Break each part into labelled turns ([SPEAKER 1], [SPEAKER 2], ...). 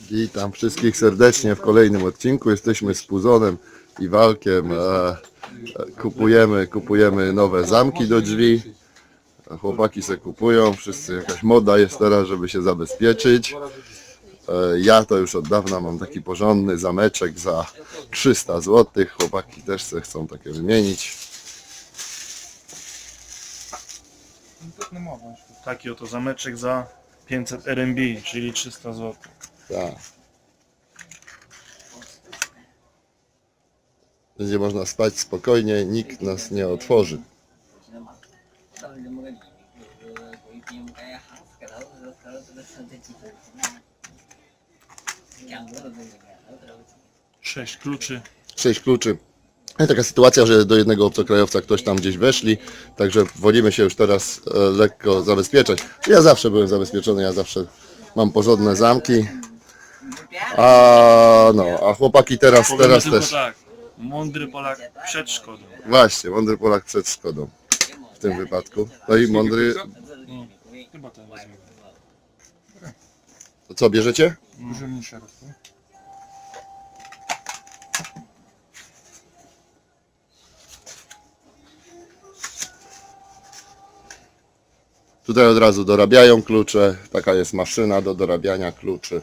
[SPEAKER 1] Witam wszystkich serdecznie w kolejnym odcinku. Jesteśmy z Puzonem i Walkiem. E, kupujemy, kupujemy nowe zamki do drzwi. Chłopaki se kupują, wszyscy jakaś moda jest teraz, żeby się zabezpieczyć. E, ja to już od dawna mam taki porządny zameczek za 300 zł. Chłopaki też se chcą takie wymienić.
[SPEAKER 2] Taki oto zameczek za 500 RMB, czyli 300 zł.
[SPEAKER 1] Tak. Będzie można spać spokojnie, nikt nas nie otworzy.
[SPEAKER 2] Sześć kluczy.
[SPEAKER 1] Sześć kluczy. Jest taka sytuacja, że do jednego obcokrajowca ktoś tam gdzieś weszli, także wolimy się już teraz e, lekko zabezpieczać. Ja zawsze byłem zabezpieczony, ja zawsze mam porządne zamki. A no, a chłopaki teraz,
[SPEAKER 2] Powiemy
[SPEAKER 1] teraz
[SPEAKER 2] tylko
[SPEAKER 1] też.
[SPEAKER 2] tak. Mądry Polak przed szkodą.
[SPEAKER 1] Właśnie, mądry Polak przed szkodą w tym wypadku. No i mądry,
[SPEAKER 2] No, chyba ten
[SPEAKER 1] to co bierzecie?
[SPEAKER 3] Dużo mniejsza.
[SPEAKER 1] Tutaj od razu dorabiają klucze. Taka jest maszyna do dorabiania kluczy.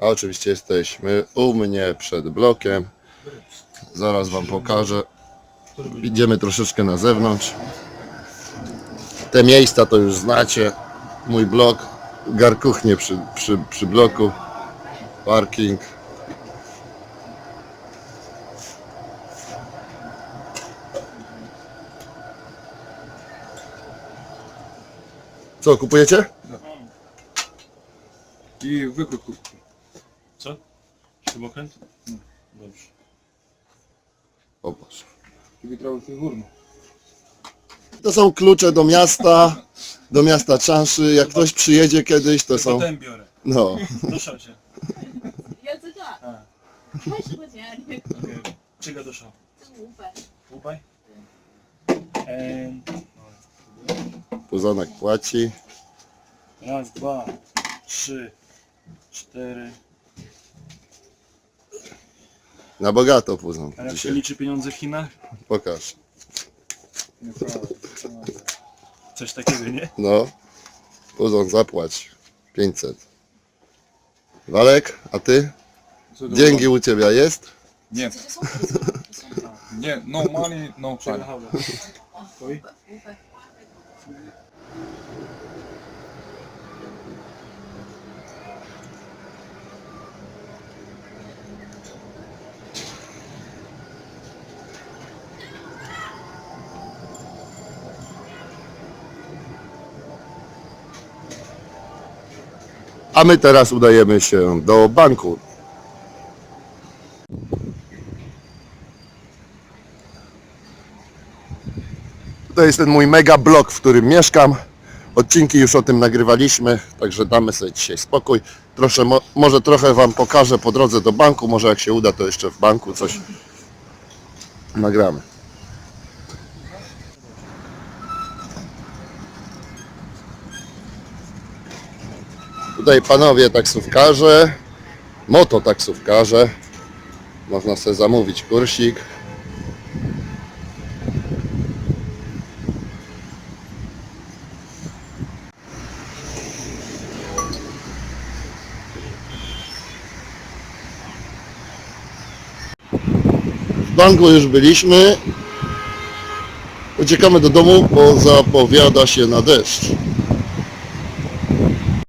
[SPEAKER 1] A oczywiście jesteśmy u mnie przed blokiem. Zaraz Wam pokażę. Idziemy troszeczkę na zewnątrz. Te miejsca to już znacie. Mój blok. Garkuchnie przy, przy, przy bloku. Parking. Co, kupujecie?
[SPEAKER 3] I kurtki.
[SPEAKER 2] Śrubokręt? No, dobrze.
[SPEAKER 1] Popatrz.
[SPEAKER 3] Kibitrowy.
[SPEAKER 1] To są klucze do miasta, do miasta Czanszy. Jak ktoś przyjedzie kiedyś, to są...
[SPEAKER 2] Potem biorę.
[SPEAKER 1] No.
[SPEAKER 2] Dusza cię.
[SPEAKER 4] 有这个
[SPEAKER 2] ，A,
[SPEAKER 4] 二十块钱啊，你
[SPEAKER 2] okej. Czego dusza?
[SPEAKER 4] 这五本。
[SPEAKER 2] Łupaj? Em,
[SPEAKER 1] Puzonek płaci.
[SPEAKER 2] raz, dwa, trzy, cztery,
[SPEAKER 1] na bogato puzon
[SPEAKER 2] A jak się liczy pieniądze w Chinach?
[SPEAKER 1] Pokaż.
[SPEAKER 2] Coś takiego, nie?
[SPEAKER 1] No. Puzon zapłać. 500. Walek, a ty? Dzięki u ciebie jest?
[SPEAKER 4] Nie,
[SPEAKER 3] nie, no money, no fun.
[SPEAKER 1] A my teraz udajemy się do banku. To jest ten mój mega blok, w którym mieszkam. Odcinki już o tym nagrywaliśmy, także damy sobie dzisiaj spokój. Proszę, mo, może trochę Wam pokażę po drodze do banku, może jak się uda, to jeszcze w banku coś nagramy. Tutaj panowie taksówkarze, mototaksówkarze. Można sobie zamówić kursik. W banku już byliśmy. Uciekamy do domu, bo zapowiada się na deszcz.